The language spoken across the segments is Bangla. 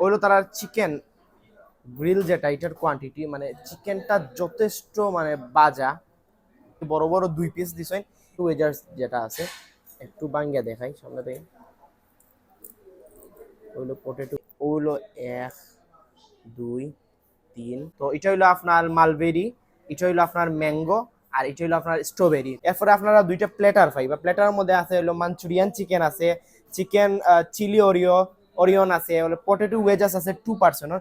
হইল তারা চিকেন গ্রিল যেটা এটার কোয়ান্টিটি মানে চিকেনটা যথেষ্ট মানে বাজা। বড় বড় দুই পিস দিছেন টু এজার্স যেটা আছে, একটু বাঙ্গিয়া দেখাই সামনে থেকে। ওইলো পটেটো ওইলো এক, দুই, তিন। তো এটা হইল আপনার মালবেরি এটা হইল আপনার ম্যাঙ্গো আর এটা হইল আপনার স্ট্রবেরি এরপরে আপনারা দুইটা প্লেটার পাই বা প্লেটারের মধ্যে আছে হলো মাঞ্চুরিয়ান চিকেন আছে চিকেন চিলি অরিও অরিয়ন আছে পটেটো ওয়েজাস আছে টু পার্সেন্টের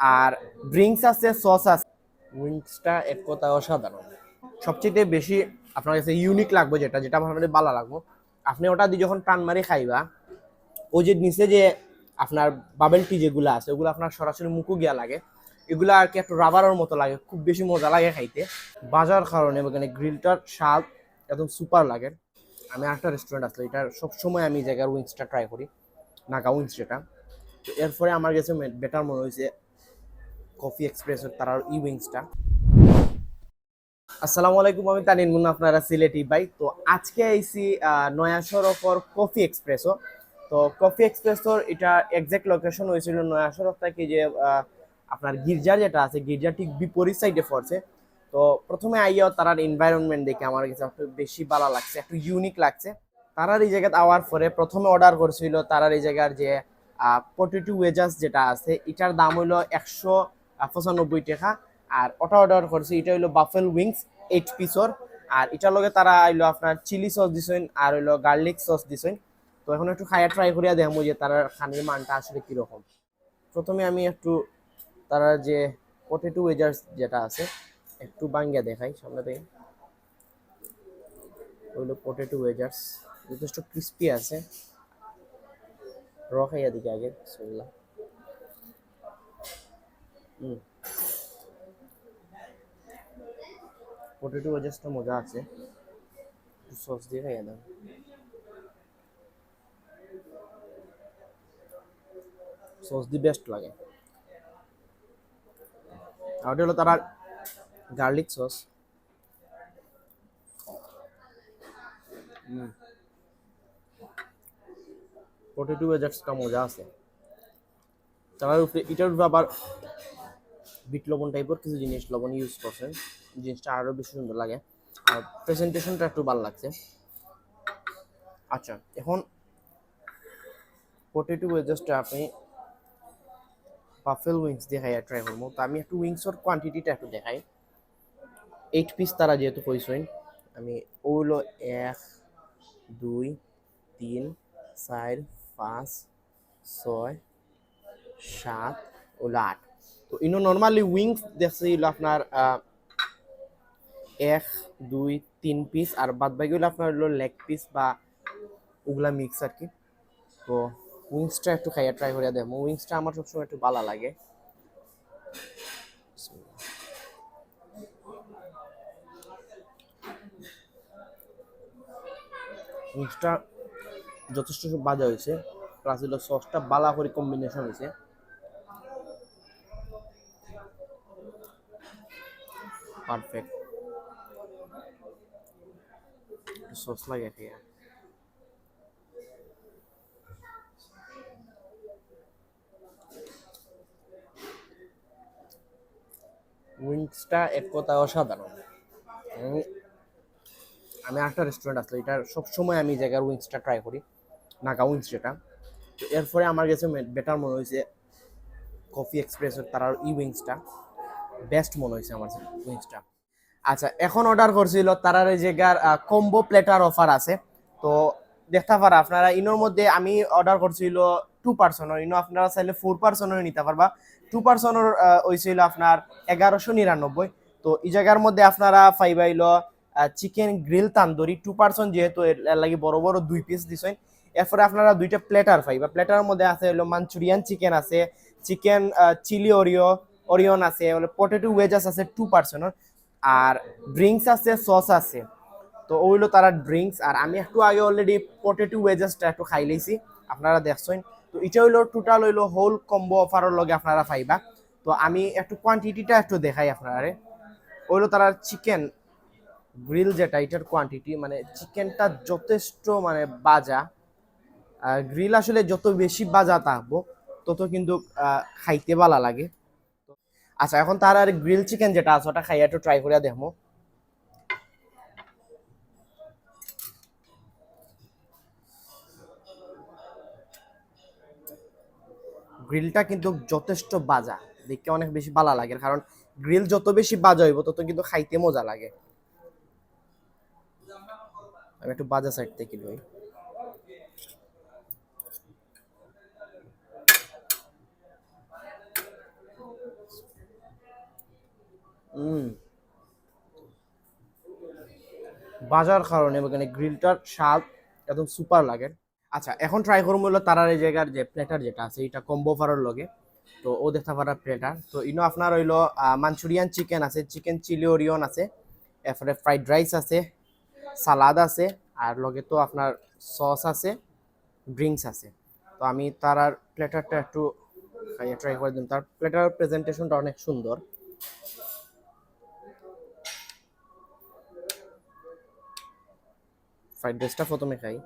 আর ড্রিঙ্কস আছে সস আছে। উইংসটা এক কথা অসাধারণ। সবচেয়ে বেশি আপনার কাছে ইউনিক লাগবে যেটা যেটা আমার কাছে ভালো লাগবে। আপনি ওটা দিয়ে যখন টান মারি খাইবা ওই যে নিচে যে আপনার বাবেল টি যেগুলো আছে ওগুলো আপনার সরাসরি মুখও গিয়া লাগে। এগুলো আর কি একটু রাবারের মতো লাগে খুব বেশি মজা লাগে খাইতে। বাজার কারণে এখানে গ্রিলটার স্বাদ একদম সুপার লাগে। আমি একটা রেস্টুরেন্ট আসলে এটা সবসময় আমি জায়গার উইংসটা ট্রাই করি। নাগা উইংস যেটা। তো এরপরে আমার কাছে বেটার মনে হয়েছে কফি এক্সপ্রেসের তার ই উইংসটা। আসসালামু আলাইকুম, আমি তানিন মুন্না, আপনারা সিলেটি ভাই তো আজকে আইসি নয়া সড়কর কফি এক্সপ্রেসও। তো কফি এক্সপ্রেসর এটা এক্সাক্ট লোকেশন হয়েছিল নয়া সড়ক থেকে যে আপনার গির্জার যেটা আছে, গির্জা ঠিক বিপরীত সাইডে পড়ছে। তো প্রথমে আইয়াও তারার এনভায়রনমেন্ট দেখে আমার কাছে একটু বেশি ভালো লাগছে, একটু ইউনিক লাগছে। তারার এই জায়গাতে আওয়ার পরে প্রথমে অর্ডার করছিল তারার এই জায়গার যে পটেটো ওয়েজাস যেটা আছে, এটার দাম হইল একশো পঁচানব্বই টাকা। আর ওটা অর্ডার করছে, এটা হইল বাফেল উইংস এইট পিসর আর এটার লগে তারা আইলো আপনার চিলি সস দিছেন, আর হইল গার্লিক সস দিছেন। তো এখন একটু খাইয়া ট্রাই করিয়া দেখব যে তার খানির মানটা আসলে কীরকম। প্রথমে আমি একটু তারা যে পটেটো ওয়েজার্স যেটা আছে, একটু বাঙ্গিয়া দেখাই, সামনে থেকে হইল পটেটো ওয়েজার্স যথেষ্ট ক্রিস্পি আছে। র দিকে আগে হুম পটেটো ওয়েজার্সটা মজা আছে। একটু সস দিয়ে খাইয়া দাও। সস দিয়ে বেস্ট লাগে। আর ওটা হলো তারা গার্লিক সস পটেটো ওয়েজার্সটা মজা আছে। তার উপরে এটার উপরে আবার বিট লবণ টাইপের কিছু জিনিস লবণ ইউজ করছেন জিনিসটা আরও বেশি সুন্দর লাগে। আর প্রেজেন্টেশনটা একটু ভালো লাগছে। আচ্ছা এখন পটেটো ওয়েজার্সটা আপনি বাফেল উইংস দেখাই ট্রাই করব। তো আমি একটু উইংসের কোয়ান্টিটিটা একটু দেখাই। এইট পিস তারা যেহেতু কইসইন আমি ওগুলো এক, দুই, তিন, চার পাঁচ, ছয়, সাত ওগুলো আট। তো ইনো নর্মালি উইংস দেখছি হলো আপনার এক, দুই, তিন পিস আর বাদ বাকিগুলো আপনার হলো লেগ পিস বা ওগুলা মিক্স আর কি। তো উইংসটা একটু খাইয়া ট্রাই করে দেবো উইংসটা আমার সবসময় একটু ভালো লাগে। উইংসটা যথেষ্ট বাজা হয়েছে। প্লাস সসটা বালা করে কম্বিনেশন হয়েছে। পারফেক্ট সস লাগে উইংসটা এক কথা অসাধারণ। আমি একটা রেস্টুরেন্ট আসলে এটা সবসময় আমি জায়গার উইংসটা ট্রাই করি। নাগা উইংস যেটা। তো এরপরে আমার কাছে বেটার মনে হয়েছে কফি এক্সপ্রেসের তার ই উইংসটা বেস্ট মনে হয়েছে আমার উইংসটা আচ্ছা এখন অর্ডার করছিল তারার এই জায়গার কম্বো প্লেটার অফার আছে। তো দেখতে পারা আপনারা ইনোর মধ্যে আমি অর্ডার করছিল টু পার্সনের ইনো আপনারা চাইলে ফোর পার্সনের নিতে পারবা। টু পার্সনের হয়েছিল আপনার এগারোশো নিরানব্বই। তো এই জায়গার মধ্যে আপনারা পাইবাইল chicken grill tandoori. Two person যেহেতু এর লাগি বড় বড় দুই পিস দিছেন। এরপরে আপনারা দুইটা প্লেটার পাইবা প্লেটার মধ্যে আছে হলো মাঞ্চুরিয়ান চিকেন আছে চিকেন চিলি অরিও অরিয়ন আছে, হলো পটেটো ওয়েজাস আছে টু পার্সনের আর ড্রিঙ্কস আছে সস আছে। তো ওইলো তারা ড্রিঙ্কস আর আমি একটু আগে অলরেডি পটেটো ওয়েজাসটা একটু খাই লইছি আপনারা দেখছেন তো এটা হইল টোটাল হইল হোল কম্বো অফারের লগে আপনারা পাইবা। তো আমি একটু কোয়ান্টিটিটা একটু দেখাই আপনারা ওইলো তারা চিকেন গ্রিল যেটা, এটার কোয়ান্টিটি মানে চিকেনটা যথেষ্ট মানে বাজা। গ্রিল আসলে যত বেশি বাজা থাকব তত কিন্তু খাইতে ভালো লাগে। আচ্ছা এখন তার আর গ্রিল চিকেন যেটা আছে, ওটা খাইয়া একটু ট্রাই করে দেখব গ্রিলটা কিন্তু যথেষ্ট বাজা, দেখতে অনেক বেশি ভালো লাগে, কারণ গ্রিল যত বেশি বাজা হইব, তত কিন্তু খাইতে মজা লাগে। আমি একটু বাজা সাইড থেকে লই বাজার কারণে এখানে গ্রিলটার স্বাদ একদম সুপার লাগে। আচ্ছা এখন ট্রাই করব হলো তারার এই জায়গার যে প্লেটার যেটা আছে, এটা কম্বো ফারার লগে। তো ও দেখতে পারা প্লেটার তো ইনো আপনার হইল মাঞ্চুরিয়ান চিকেন আছে চিকেন চিলি ওরিয়ন আছে। এরপরে ফ্রাইড রাইস আছে সালাদ আছে, আর লগে তো আপনার সস আছে ড্রিঙ্কস আছে। তো আমি তারার প্লেটারটা একটু ট্রাই করে দিন তার প্লেটার প্রেজেন্টেশনটা অনেক সুন্দর। ফ্রাইড রাইসটা প্রথমে খাই।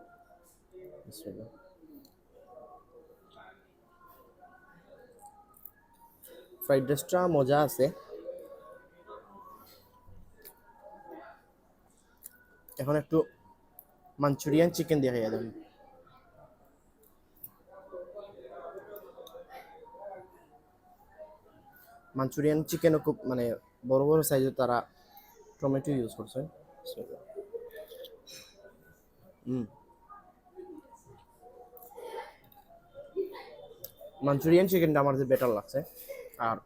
ফ্রাইড রাইসটা মজা আছে। এখন একটু মাঞ্চুরিয়ান চিকেন দিয়ে খাইয়া দেবেন মাঞ্চুরিয়ান চিকেনও খুব মানে বড় বড় সাইজের তারা টমেটো ইউজ করছে। মাঞ্চুরিয়ান চিকেনটা আমার কাছে বেটার লাগছে। আর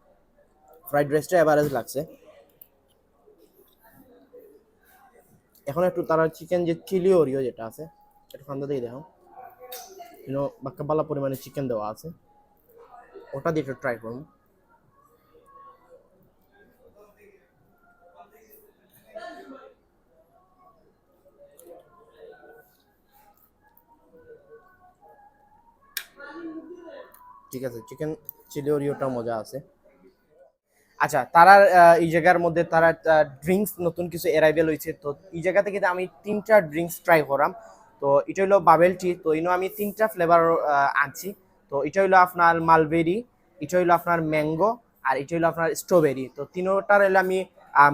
ফ্রাইড রাইসটা অ্যাভারেজ লাগছে। এখন একটু তারা চিকেন যে চিলি ওরিও যেটা আছে, একটু খান্দা দিয়ে দেখো। বাক্কা বালা পরিমাণে চিকেন দেওয়া আছে। ওটা দিয়ে একটু ট্রাই করুন। ঠিক আছে চিকেন চিলি ওরিওটা মজা আছে। আচ্ছা তারা এই জায়গার মধ্যে তারা ড্রিঙ্কস নতুন কিছু অ্যারাইভেল হয়েছে, তো এই জায়গা থেকে আমি তিনটা ড্রিঙ্কস ট্রাই করাম। তো এটা হলো বাবেল টি তো ইনো আমি তিনটা ফ্লেভার আনছি। তো এটা হলো আপনার মালবেরি এটা হলো আপনার ম্যাঙ্গো আর এটা হলো আপনার স্ট্রবেরি তো তিনোটার হলো আমি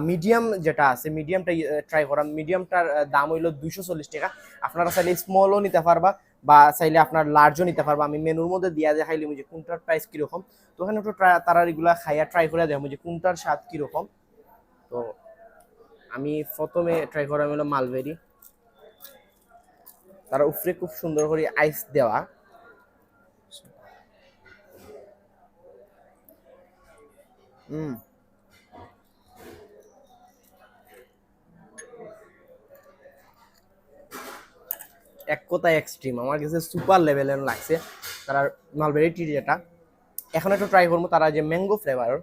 মিডিয়াম যেটা আছে মিডিয়ামটা ট্রাই করাম। মিডিয়ামটার দাম হইল দুইশো চল্লিশ টাকা। আপনারা চাইলে স্মলও নিতে পারবা। বা চাইলে আপনার লার্জও নিতে পারবা। আমি মেনুর মধ্যে দিয়া দেখাইলাম যে কোনটার প্রাইস কীরকম। তো ওখানে একটু তারা এগুলা খাইয়া ট্রাই করে দেখো যে কোনটার স্বাদ কীরকম। তো আমি প্রথমে ট্রাই করা হলো মালবেরি তারা উপরে খুব সুন্দর করে আইস দেওয়া। হুম। এক কথায় এক্সট্রিম আমার কাছে সুপার লেভেলের লাগছে। তারা মালবেরি টি। যেটা এখন একটু ট্রাই করব, তারা যে ম্যাঙ্গো ফ্লেভার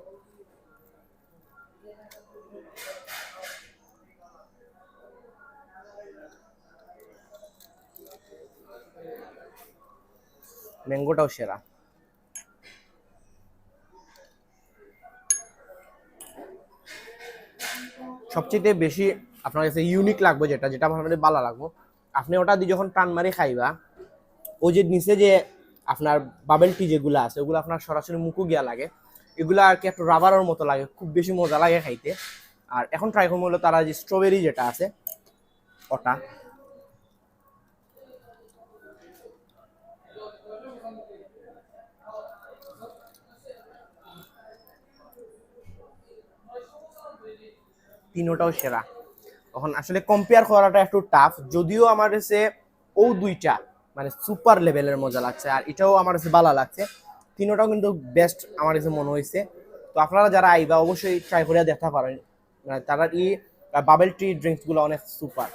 ম্যাঙ্গোটাও সেরা। সবচেয়ে বেশি আপনার কাছে ইউনিক লাগবে যেটা যেটা আমার ভালো লাগবে। আপনি ওটা দিয়ে যখন টান মারি খাইবা ওই যে নিচে যে আপনার বাবেল টি যেগুলো আছে, ওগুলো আপনার সরাসরি মুখু গিয়া লাগে। এগুলো আর কি একটু রাবারের মতো লাগে, খুব বেশি মজা লাগে খাইতে। আর এখন ট্রাই করব হলো তারা যে স্ট্রবেরি যেটা আছে, ওটা। তিনোটাও সেরা। তখন আসলে কম্পেয়ার করাটা একটু টাফ যদিও আমার কাছে ও দুইটা মানে সুপার লেভেলের মজা লাগছে, আর এটাও আমার কাছে ভালো লাগছে। তিনোটাও কিন্তু বেস্ট আমার কাছে মনে হয়েছে। তো আপনারা যারা আইবা, অবশ্যই ট্রাই করে দেখতে পারেন। মানে তারা এই বাবেল টি ড্রিঙ্কসগুলো অনেক সুপার